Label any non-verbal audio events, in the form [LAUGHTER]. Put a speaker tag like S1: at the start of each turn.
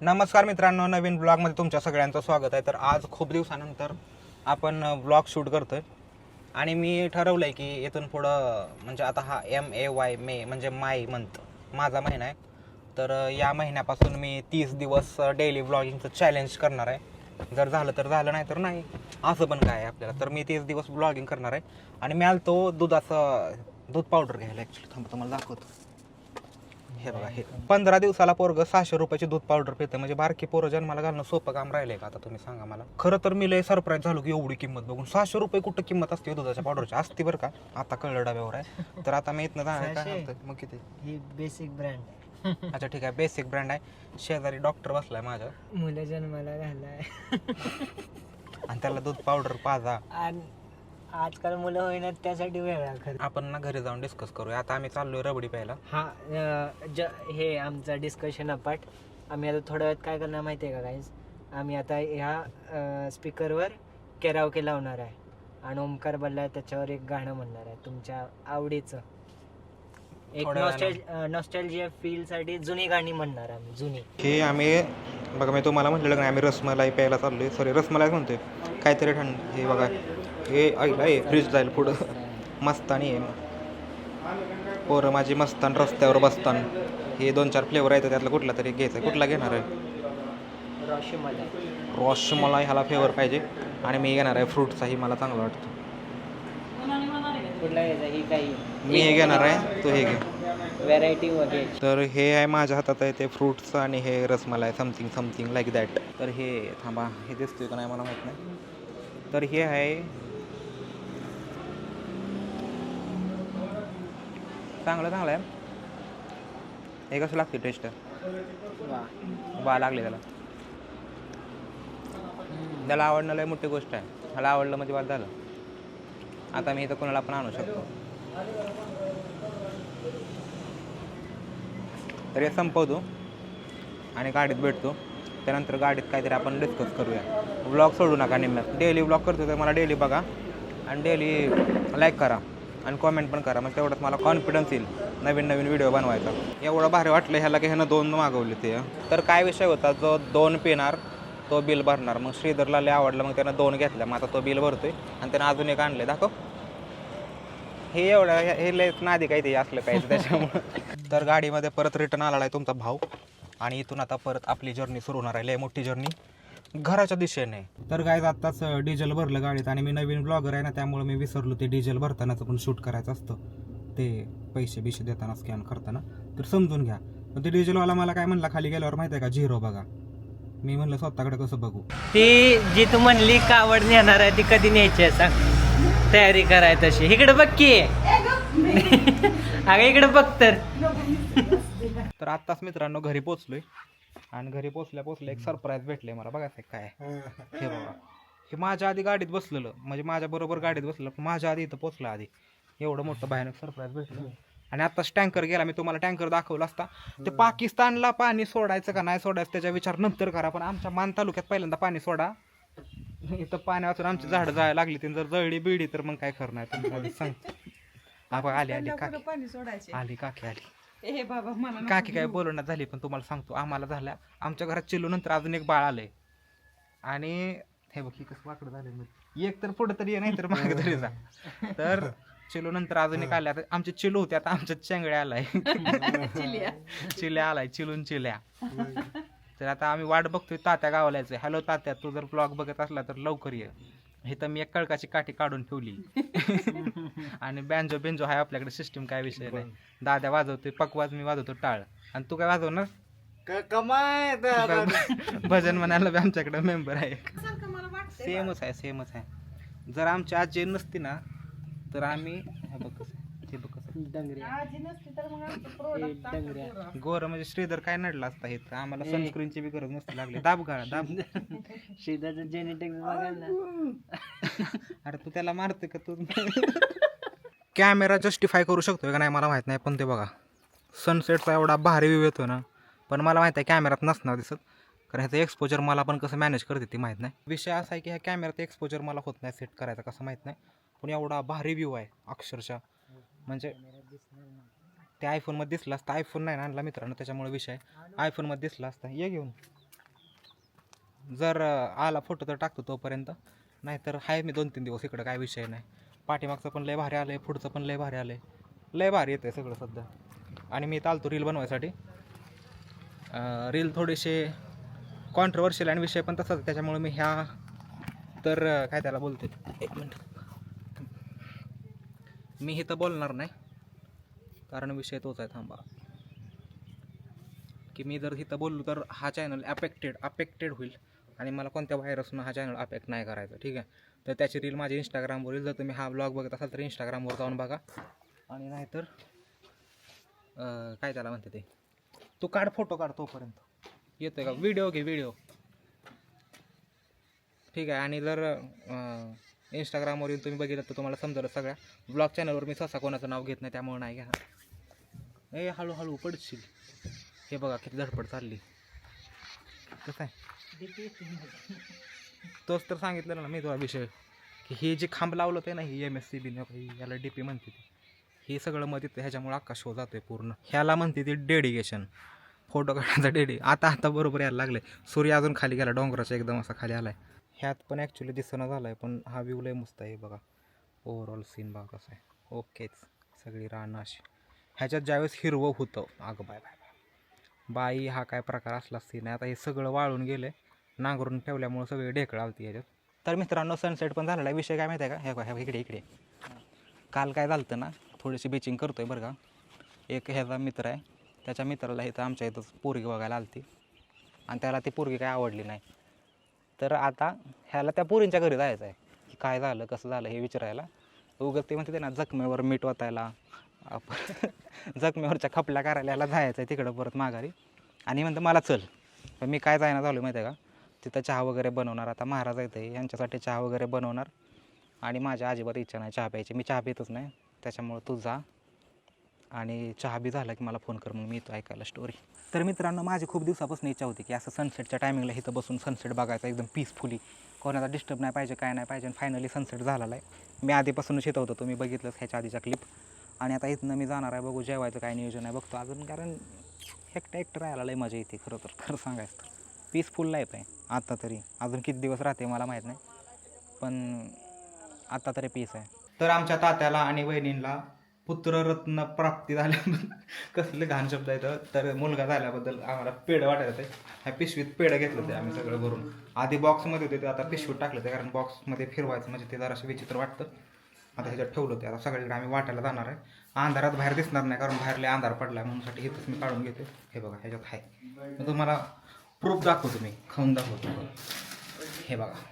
S1: नमस्कार मित्रांनो नवीन ब्लॉगमध्ये तुमच्या सगळ्यांचं स्वागत आहे. तर आज खूप दिवसानंतर आपण ब्लॉग शूट करतोय. आणि मी ठरवलं आहे की इथून पुढं म्हणजे आता हा एम ए वाय मे म्हणजे माय मंथ माझा महिना आहे. तर या महिन्यापासून मी तीस दिवस डेली ब्लॉगिंगचं चॅलेंज करणार आहे. जर झालं तर झालं नाही तर नाही. असं पण काय आहे आपल्याला. तर मी तीस दिवस ब्लॉगिंग करणार आहे. आणि मी आलो तो दुधाचं दूध पावडर घ्यायला ॲक्च्युली थांबा तुम्हाला दाखवतो. हे बघा हे पंधरा दिवसाला पोरग सहाशे रुपयाची दूध पावडर पिते म्हणजे बारकी पोरं जन्माला घालणं सोपं काम राहिलंय का आता तुम्ही सांगा मला? खरं तर मी लय सरप्राईज झालो की एवढी किंमत बघून. सहाशे रुपये कुठं किंमत असते हो दुधाच्या पावडरची असते बरं का? आता कळलं डब्यावर आहे. तर आता मी इथनं जाणार काय? सांगतोय? मग किती?
S2: ही बेसिक ब्रँड
S1: अच्छा ठीक आहे. बेसिक ब्रँड आहे. शेजारी डॉक्टर बसलाय माझ्या
S2: मुलं जन्माला घालाय
S1: आणि त्याला दूध पावडर पाजा.
S2: आणि आजकाल मुलं होईनात त्यासाठी वेगळा खर्च.
S1: आपण ना घरी जाऊन डिस्कस करूया. आता आम्ही चाललोय रबडी प्यायला.
S2: हा अं, ज हे आमचा डिस्कशन अपार्ट आम्ही आता थोड्या वेळात काय करणार माहिती आहे का गाईज आम्ही आता ह्या स्पीकरवर केरावके लावणार आहे. आणि ओमकार बल्ला त्याच्यावर एक गाणं म्हणणार आहे. तुमच्या आवडीचं. एक. नॉस्टॅल्जिया फील साठी जुनी गाणी म्हणणार आम्ही जुनी.
S1: हे आम्ही बघा मी तुम्हाला म्हटलेलं नाही आम्ही रसमलाई प्यायला चाललोय. सॉरी रसमलाई म्हणतोय. काहीतरी थंड हे बघा. हे ऐकलं हे फ्रीज जाईल पुढं. मस्तानी आहे. पोरं माझी मस्तान रस्त्यावर बसतान. हे दोन चार फ्लेवर आहेत त्यातला कुठला तरी घ्यायचा कुठला घेणार आहे?
S2: रॉशीमध्ये
S1: रसमलाई ह्याला फ्लेवर पाहिजे. आणि मी घेणार आहे फ्रूटचाही मला चांगला वाटतो.
S2: कुठला घ्यायचा ही काही
S1: मी हे घेणार आहे तू हे घे.
S2: व्हेरायटी वगैरे
S1: तर हे आहे माझ्या हातात आहे ते फ्रूट्स आणि हे rasmalai something something like that तर हे थांबा हे दिसतोय का नाही मला माहीत नाही. तर हे आहे चांगलं चांगलं आहे. हे कसं लागते टेस्ट
S2: वा.
S1: बा लागले त्याला. त्याला आवडणं लय मोठी गोष्ट आहे. मला आवडलं म्हणजे बाद झालं. आता मी इथं कोणाला पण आणू शकतो. तर हे संपवतो आणि गाडीत भेटतो. त्यानंतर गाडीत काहीतरी आपण डिस्कस करूया. ब्लॉग सोडू नका निम्म्यात. डेली ब्लॉग करतो तर मला डेली बघा आणि डेली लाईक करा आणि कॉमेंट पण करा. मग तेवढंच मला कॉन्फिडन्स येईल नवीन नवीन व्हिडिओ बनवायचा. एवढं भारी वाटलं ह्याला की ह्यानं दोन मागवले ते. तर काय विषय होता? जो दोन पिणार तो बिल भरणार. मग श्रीधरला लय आवडलं मग त्यानं दोन घेतल्या. मग आता तो बिल भरतोय आणि त्यानं अजून एक आणले दाखव. हे एवढं हे- हे लय नादी काही ते असलं काही त्याच्यामुळं. [LAUGHS] तर गाडीमध्ये परत रिटर्न आलेला आहे तुमचा भाऊ. आणि इथून आता परत आपली जर्नी सुरू होणार आहे. लय मोठी जर्नी घराच्या दिशेने. तर काय आत्ताच डिझेल भरलं गाडीत. आणि मी नवीन ब्लॉगर आहे ना त्यामुळे मी विसरलो ते डिझेल भरतानाचं पण शूट करायचं असतं. ते पैसे बिशे देताना स्कॅन करताना. तर समजून घ्या. पण ते डिझेलवाला मला काय म्हणला खाली गेल्यावर माहिती आहे का? झिरो बघा. मी म्हणलं स्वतःकडे कसं बघू?
S2: ती जी तू म्हणली कावड नेणार आहे ती कधी न्यायची आहे सांग. तयारी कराय तशी. इकडे बघ की. अगं इकडे बघ तर.
S1: तर आत्ताच मित्रांनो घरी पोचलोय आणि घरी पोचल्या पोचल्या एक सरप्राईज भेटले मला. बघायचं काय. हे बघा. हे माझ्या आधी गाडीत बसलेलं. म्हणजे माझ्या बरोबर गाडीत बसलेलं पण माझ्या आधी इथं पोचलं आधी. एवढं मोठं भयानक सरप्राईज भेटलं. आणि आताच टँकर गेला. मी तुम्हाला टँकर दाखवला असता. ते पाकिस्तानला पाणी सोडायचं का नाही सोडायचं त्याचा विचार नंतर करा पण आमच्या मान तालुक्यात पहिल्यांदा पाणी सोडा. [LAUGHS] इथं पाणी वाचून आमची झाडं जायला लागली ती. जर जळली बिळली तर मग काय करणार तुम्हाला आधी सांग. हा बघ, आली आली काकी.
S3: पाणी सोडायचे?
S1: आली काकी आली.
S3: हे बाबा मला नको
S1: काकी काय
S3: घेऊ.
S1: बोलण्यात झाली पण तुम्हाला सांगतो. आम्हाला झाल्या. आमच्या घरात चिलू नंतर अजून एक बाळ आलंय. आणि हे बघ ही कसं वाकडं झालं एक तर पुढे तरी ये, नाही तर मागे तरी जा. तर चिलू नंतर अजून एक आल्या. आता आमचे चिलू होते आता आमच्या चेंगड्या आलाय. [LAUGHS]
S3: चिलिया.
S1: चिल्या आलाय चिलून चिल्या. तर आता आम्ही वाट बघतोय तात्या गावाला यायचंय. हॅलो तात्या तू जर ब्लॉग बघत असला तर लवकर ये. हे तर मी एक कळकाची काठी काढून ठेवली. [LAUGHS] आणि बँजो बेंजो आहे आपल्याकडे सिस्टीम काय विषय नाही. दाद्या वाजवतोय पकवाज मी वाजवतो टाळ. आणि तू काय वाजवणार?
S2: कमाय
S1: भजन म्हणायला बी आमच्याकडे मेंबर आहे सेमच आहे सेमच आहे. जर आमची आजी नसती ना तर आम्ही हे बघ हे बघ.
S2: डंगऱ्या.
S3: आजी नसती तर मग आमचं
S2: हे
S3: product
S2: डंगऱ्या.
S3: टाकलं
S1: गोर म्हणजे श्रीधर काय नडला असता हे तर आम्हाला
S2: ए.
S1: सनस्क्रीनची बी गरज नसती लागली. दाब गाळा दाब.
S2: शेताचं जेनेटिक्स बघायला ना. [LAUGHS]
S1: अरे तू त्याला मारते का तू? कॅमेरा जस्टिफाय करू शकतोय का नाही मला माहीत नाही पण ते बघा. सनसेटचा एवढा भारी व्ह्यू येतो ना. पण मला माहीत आहे कॅमेऱ्यात नसणार दिसत. कारण ह्याचं एक्सपोजर मला पण कसं मॅनेज करते ती माहीत नाही. विषय असा आहे की ह्या कॅमेऱ्यात एक्सपोजर मला होत नाही सेट करायचा कसं माहीत नाही. पण एवढा भारी व्ह्यू आहे अक्षरशः. म्हणजे त्या आयफोनमध्ये दिसला असता. आयफोन नाही आणला मित्रांनो त्याच्यामुळे विषय आयफोनमध्ये दिसला असता. ये घेऊन. जर आला फोटो तर टाकतो तोपर्यंत. नाहीतर आहे मी दोन तीन दिवस इकडं काय विषय नाही. पाठीमागचं पण लय भारी आलं आहे पुढचं पण लय भारी आलं आहे लय भारी येतं आहे सगळं सध्या. आणि मी चालतो रील बनवायसाठी. रील थोडेसे कॉन्ट्रवर्शियल आणि विषय पण तसाच त्याच्यामुळे मी ह्या तर काय त्याला बोलते एक मिनट. मी इथं बोलणार नाही. कारण विषय तोच आहे थांबा. की मी जर इथं बोललो तर हा चॅनल अफेक्टेड अफेक्टेड होईल. आणि मला कोणत्या व्हायरसनं हा चॅनल अफेक्ट नाही करायचा ठीक आहे? तर त्याची रील माझी इंस्टाग्रामवर येईल. जर तुम्ही हा ब्लॉग बघत असाल तर इंस्टाग्रामवर जाऊन बघा. आणि नाहीतर काय त्याला म्हणते ते? तू काढ फोटो काढ तोपर्यंत. येतोय का? व्हिडिओ घे व्हिडिओ ठीक आहे. आणि जर इंस्टाग्रामवर येऊन तुम्ही बघितलं तर तुम्हाला समजलं सगळ्या. ब्लॉग चॅनलवर मी सहसा कोणाचं नाव घेत नाही त्यामुळे नाही घ्या. ए हळूहळू पडशील. हे बघा किती धडपड चालली. कसं आहे? तोच तर सांगितलं ना मी तुला विषय. की हे जे खांब लावलं ते ना ही एम एस सी बी याला डी पी म्हणते हे सगळं मध्ये ते ह्याच्यामुळे अख्खा शो जातोय पूर्ण. ह्याला म्हणते ती डेडिकेशन फोटो काढायचा डेडी आता आता बरोबर यायला लागले सूर्य अजून खाली गेला डोंगराचा एकदम असा खाली आला आहे ह्यात पण ॲक्च्युली दिसणं झालं आहे पण हा व्ह्यू लय मस्त आहे बघा. ओव्हरऑल सीन बघा कसं आहे. ओकेच सगळी रानं अशी. ह्याच्यात ज्यावेळेस हिरवं होतं अगं बाय बाय बाई हा काय प्रकार असला सीन आहे. आता हे सगळं वाळून गेले नांगरून ठेवल्यामुळं सगळे ढेकळं आलती ह्याच्यात. तर मित्रांनो सनसेट पण झालेला आहे. विषय काय माहिती आहे का? हे इकडे इकडे. काल काय झालं ना थोडीशी बिचिंग आहे बरं का. एक ह्याचा मित्र आहे. त्याच्या मित्राला इथं आमच्या इथं पोरगी बघायला आलती. आणि त्याला ती पोरगी काय आवडली नाही. तर आता ह्याला त्या पोरींच्या घरी जायचं आहे. की काय झालं कसं झालं हे विचारायला. उगत ते म्हणते ना जखमेवर मीठ वाचायला आपण [LAUGHS] जखमेवरच्या खपल्या करायला याला जायचं आहे तिकडं परत माघारी. आणि म्हणतं मला चल. पण मी काय जायना झालो माहिती आहे का? तिथं चहा वगैरे बनवणार. आता महाराज येतं आहे यांच्यासाठी चहा वगैरे बनवणार. आणि माझ्या अजिबात इच्छा नाही चहा प्यायची. मी चहा पितच नाही. त्याच्यामुळं तू जा. आणि चहा बी झाला की मला फोन कर मग मी येतो ऐकायला स्टोरी तर मित्रांनो माझी खूप दिवसापासून इच्छा होती की असं सनसेटच्या टायमिंगला इथं बसून सनसेट बघायचा एकदम पीसफुली कोणाचा डिस्टर्ब नाही पाहिजे काय नाही पाहिजे फायनली सनसेट झालेला आहे. मी आधीपासूनच इथं होतो तुम्ही बघितलंच ह्याच्या आधीच्या क्लिप आणि आता इथनं मी जाणार आहे बघू जेवायचं काय नियोजन आहे बघतो अजून कारण एकटं एकटं राहायला लय मजा येते खरं तर खरं सांगायचं तर. पीसफुल लाईफ आहे आत्ता तरी. अजून किती दिवस राहते मला माहीत नाही पण आत्ता तरी पीस आहे. तर आमच्या तात्याला आणि वहिनींना पुत्ररत्न प्राप्ती झाल्याबद्दल कसले घाण शब्द आहेत तर मुलगा झाल्याबद्दल आम्हाला पेड वाटायचं होते ह्या पिशवीत पेड घेतलं ते आम्ही सगळं भरून आधी बॉक्समध्ये होते ते आता पिशवीत टाकलं ते कारण बॉक्समध्ये फिरवायचं म्हणजे ते जरासं विचित्र वाटतं आता ह्याच्यात ठेवलं ते आता सगळीकडे आम्ही वाटायला जाणार आहे अंधारात बाहेर दिसणार नाही कारण बाहेरले अंधार पडला म्हणून साठी हेच मी काढून घेतो हे बघा ह्याच्यात आहे मग तुम्हाला प्रूफ दाखवतो मी खाऊन दाखवतो हे बघा